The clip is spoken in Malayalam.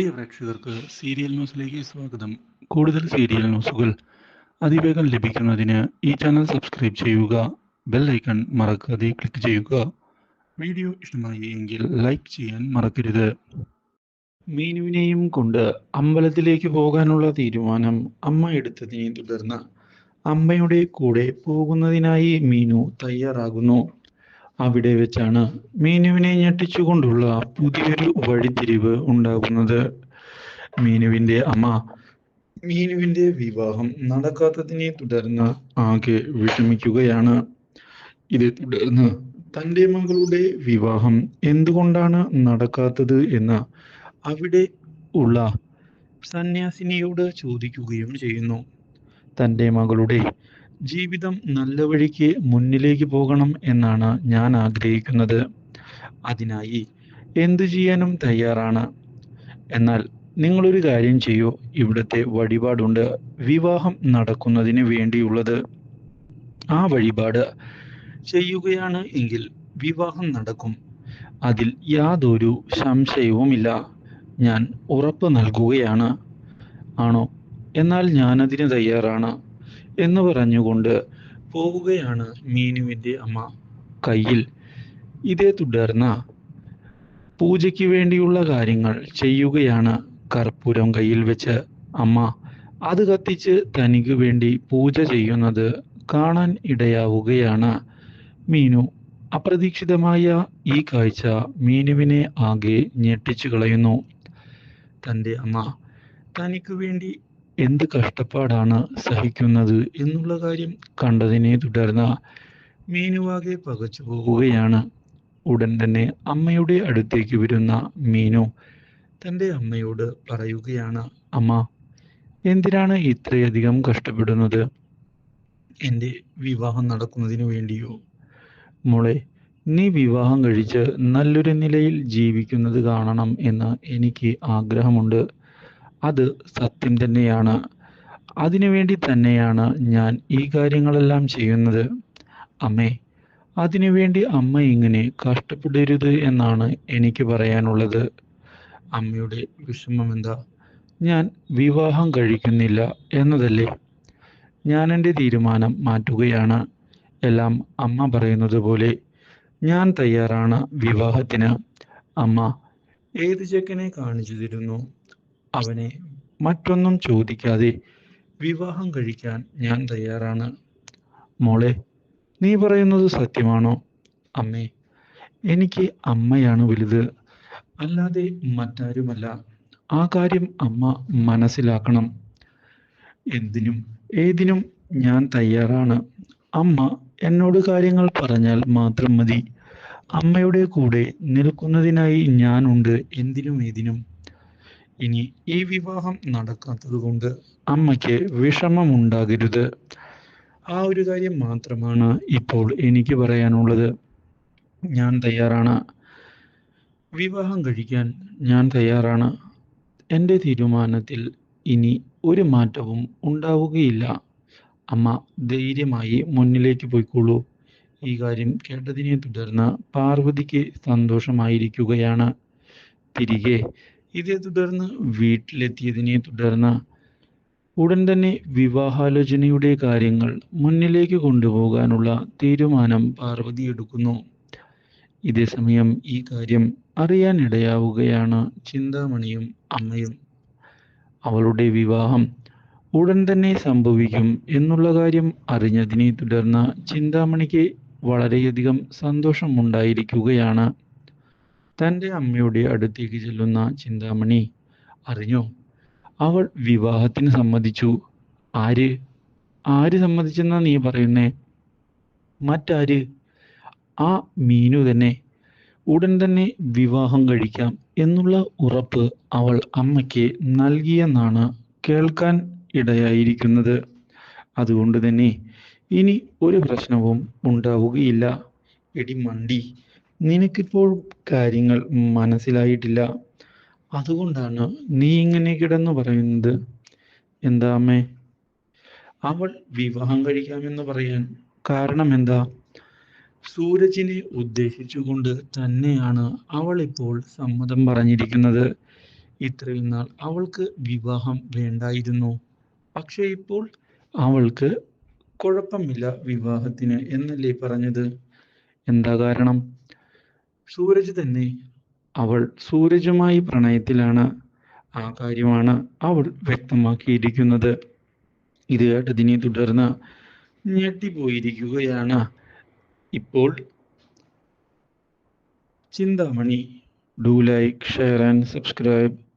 പ്രിയ പ്രേക്ഷകർക്ക് സീരിയൽ ന്യൂസിലേക്ക് സ്വാഗതം. കൂടുതൽ സീരിയൽ ന്യൂസുകൾ അതിവേഗം ലഭിക്കുന്നതിന് ഈ ചാനൽ സബ്സ്ക്രൈബ് ചെയ്യുക ബെൽ ഐക്കൺ മറക്കാതെ ക്ലിക്ക് ചെയ്യുക. വീഡിയോ ഇഷ്ടമായി എങ്കിൽ ലൈക്ക് ചെയ്യാൻ മറക്കരുത്. മീനുവിനെയും കൊണ്ട് അമ്പലത്തിലേക്ക് പോകാനുള്ള തീരുമാനം അമ്മ എടുത്തതിനെ തുടർന്ന് അമ്മയുടെ കൂടെ പോകുന്നതിനായി മീനു തയ്യാറാകുന്നു. അവിടെ വെച്ചാണ് മീനുവിനെ ഞെട്ടിച്ചുകൊണ്ടുള്ള പുതിയൊരു വഴിത്തിരിവ് ഉണ്ടാകുന്നത്. മീനുവിന്റെ അമ്മ മീനുവിന്റെ വിവാഹം നടക്കാത്തതിനെ തുടർന്ന് ആകെ വിഷമിക്കുകയാണ്. ഇതേ തുടർന്ന് തന്റെ മകളുടെ വിവാഹം എന്തുകൊണ്ടാണ് നടക്കാത്തത് എന്ന് അവിടെ ഉള്ള സന്യാസിനിയോട് ചോദിക്കുകയും ചെയ്യുന്നു. തന്റെ മകളുടെ ജീവിതം നല്ല വഴിക്ക് മുന്നിലേക്ക് പോകണം എന്നാണ് ഞാൻ ആഗ്രഹിക്കുന്നത്. അതിനായി എന്തു ചെയ്യാനും തയ്യാറാണ്. എന്നാൽ നിങ്ങളൊരു കാര്യം ചെയ്യൂ. ഇവിടുത്തെ വഴിപാടുണ്ട് വിവാഹം നടക്കുന്നതിന് വേണ്ടിയുള്ളത്. ആ വഴിപാട് ചെയ്യുകയാണ് എങ്കിൽ വിവാഹം നടക്കും. അതിൽ യാതൊരു സംശയവുമില്ല. ഞാൻ ഉറപ്പ് നൽകുകയാണ്. ആണോ? എന്നാൽ ഞാനതിന് തയ്യാറാണ്. എന്ന് പറഞ്ഞുകൊണ്ട് പോവുകയാണ് മീനുവിന്റെ അമ്മ. കയ്യിൽ ഇതേ തുടർന്ന് പൂജയ്ക്ക് വേണ്ടിയുള്ള കാര്യങ്ങൾ ചെയ്യുകയാണ് കർപ്പൂരം കയ്യിൽ വെച്ച്. അമ്മ അത് കത്തിച്ച് തനിക്ക് വേണ്ടി പൂജ ചെയ്യുന്നത് കാണാൻ ഇടയാവുകയാണ്. മീനു അപ്രതീക്ഷിതമായ ഈ കാഴ്ച മീനുവിനെ ആകെ ഞെട്ടിച്ചു കളയുന്നു. തന്റെ അമ്മ തനിക്ക് വേണ്ടി എന്ത് കഷ്ടപ്പാടാണ് സഹിക്കുന്നത് എന്നുള്ള കാര്യം കണ്ടതിനെ തുടർന്ന് മീനുവാകെ പകച്ചു പോകുകയാണ് ഉടൻ തന്നെ അമ്മയുടെ അടുത്തേക്ക് വരുന്ന മീനു തന്റെ അമ്മയോട് പറയുകയാണ് അമ്മ എന്തിനാണ് ഇത്രയധികം കഷ്ടപ്പെടുന്നത്? എന്റെ വിവാഹം നടക്കുന്നതിന് വേണ്ടിയോ? മോളെ നീ വിവാഹം കഴിച്ച് നല്ലൊരു നിലയിൽ ജീവിക്കുന്നത് കാണണം എന്ന് എനിക്ക് ആഗ്രഹമുണ്ട്. അത് സത്യം തന്നെയാണ്. അതിനുവേണ്ടി തന്നെയാണ് ഞാൻ ഈ കാര്യങ്ങളെല്ലാം ചെയ്യുന്നത്. അമ്മേ അതിനുവേണ്ടി അമ്മ ഇങ്ങനെ കഷ്ടപ്പെടരുത് എന്നാണ് എനിക്ക് പറയാനുള്ളത്. അമ്മയുടെ വിഷമം എന്താ? ഞാൻ വിവാഹം കഴിക്കുന്നില്ല എന്നതല്ലേ? ഞാൻ എന്റെ തീരുമാനം മാറ്റുകയാണ്. എല്ലാം അമ്മ പറയുന്നത് പോലെ ഞാൻ തയ്യാറാണ് വിവാഹത്തിന്. അമ്മ ഏത് ചെക്കനെ കാണിച്ചു തരുന്നു? അവനെ മറ്റൊന്നും ചോദിക്കാതെ വിവാഹം കഴിക്കാൻ ഞാൻ തയ്യാറാണ്. മോളെ നീ പറയുന്നത് സത്യമാണോ? അമ്മേ എനിക്ക് അമ്മയാണ് വലുത്. അല്ലാതെ മറ്റാരുമല്ല. ആ കാര്യം അമ്മ മനസ്സിലാക്കണം. എന്തിനും ഏതിനും ഞാൻ തയ്യാറാണ്. അമ്മ എന്നോട് കാര്യങ്ങൾ പറഞ്ഞാൽ മാത്രം മതി. അമ്മയുടെ കൂടെ നിൽക്കുന്നതിനായി ഞാനുണ്ട് എന്തിനും ഏതിനും. ഇനി ഈ വിവാഹം നടക്കാത്തത് കൊണ്ട് അമ്മയ്ക്ക് വിഷമമുണ്ടാകരുത്. ആ ഒരു കാര്യം മാത്രമാണ് ഇപ്പോൾ എനിക്ക് പറയാനുള്ളത്. ഞാൻ തയ്യാറാണ്. വിവാഹം കഴിക്കാൻ ഞാൻ തയ്യാറാണ്. എന്റെ തീരുമാനത്തിൽ ഇനി ഒരു മാറ്റവും ഉണ്ടാവുകയില്ല. അമ്മ ധൈര്യമായി മുന്നിലേക്ക് പോയിക്കോളൂ. ഈ കാര്യം കേട്ടതിനെ തുടർന്ന് പാർവതിക്ക് സന്തോഷമായിരിക്കുകയാണ്. തിരികെ ഇതേ തുടർന്ന് വീട്ടിലെത്തിയതിനെ തുടർന്ന് ഉടൻ തന്നെ വിവാഹാലോചനയുടെ കാര്യങ്ങൾ മുന്നിലേക്ക് കൊണ്ടുപോകാനുള്ള തീരുമാനം പാർവതി എടുക്കുന്നു. ഇതേ സമയം ഈ കാര്യം അറിയാൻ ഇടയാവുകയാണ് ചിന്താമണിയും അമ്മയും. അവളുടെ വിവാഹം ഉടൻ തന്നെ സംഭവിക്കും എന്നുള്ള കാര്യം അറിഞ്ഞതിനെ തുടർന്ന് ചിന്താമണിക്ക് വളരെയധികം സന്തോഷമുണ്ടായിരിക്കുകയാണ്. തന്റെ അമ്മയുടെ അടുത്തേക്ക് ചെല്ലുന്ന ചിന്താമണി അറിഞ്ഞോ? അവൾ വിവാഹത്തിന് സമ്മതിച്ചു. ആര്? ആര് സമ്മതിച്ചെന്നാ നീ പറയുന്നേ? മറ്റാര്? ആ മീനു തന്നെ. ഉടൻ തന്നെ വിവാഹം കഴിക്കാം എന്നുള്ള ഉറപ്പ് അവൾ അമ്മയ്ക്ക് നൽകിയെന്നാണ് കേൾക്കാൻ ഇടയായിരിക്കുന്നത്. അതുകൊണ്ട് തന്നെ ഇനി ഒരു പ്രശ്നവും ഉണ്ടാവുകയില്ല. എടി മണ്ടി നിനക്കിപ്പോൾ കാര്യങ്ങൾ മനസ്സിലായിട്ടില്ല. അതുകൊണ്ടാണ് നീ ഇങ്ങനെ കിടന്ന് പറയുന്നത്. എന്താ അമ്മേ? അവൾ വിവാഹം കഴിക്കാമെന്ന് പറയാൻ കാരണം എന്താ? സൂരജിനെ ഉദ്ദേശിച്ചുകൊണ്ട് തന്നെയാണ് അവൾ ഇപ്പോൾ സമ്മതം പറഞ്ഞിരിക്കുന്നത്. ഇത്രയും നാൾ അവൾക്ക് വിവാഹം വേണ്ടായിരുന്നു. പക്ഷെ ഇപ്പോൾ അവൾക്ക് കുഴപ്പമില്ല വിവാഹത്തിന് എന്നല്ലേ പറഞ്ഞത്? എന്താ കാരണം? സൂരജ് തന്നെ. അവൾ സൂരജുമായി പ്രണയത്തിലാണ്. ആ കാര്യമാണ് അവൾ വ്യക്തമാക്കിയിരിക്കുന്നത്. ഇത് കേട്ടതിനെ തുടർന്ന് ഞെട്ടിപ്പോയിരിക്കുകയാണ്. ഇപ്പോൾ Chintamani. Do like share and subscribe.